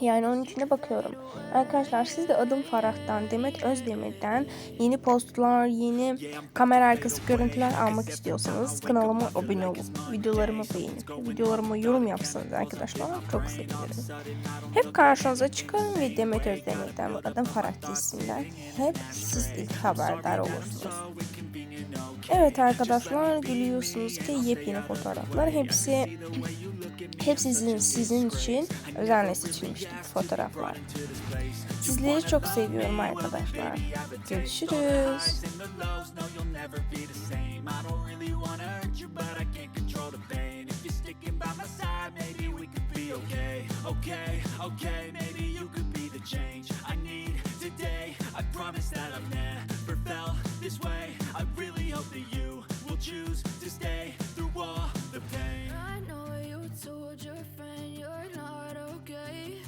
Yani onun için de bakıyorum. Arkadaşlar siz de Adım Farah'tan, Demet Özdemir'den yeni postlar, yeni kamera arkası görüntüler almak istiyorsanız kanalıma abone olup videolarımı beğenip videolarıma yorum yapsanız arkadaşlar çok sevinirim. Hep karşınıza çıkarım ve Demet Özdemir'den ve Adım Farah dizisinden hep siz ilk haberdar olursunuz. Evet arkadaşlar gülüyorsunuz ki yepyeni fotoğraflar hepsi hepsi sizin, sizin için özenle seçilmişti fotoğraflar. Sizleri çok seviyorum arkadaşlar. Görüşürüz. this way. hope that you will choose to stay through all the pain. I know you told your friend you're not okay.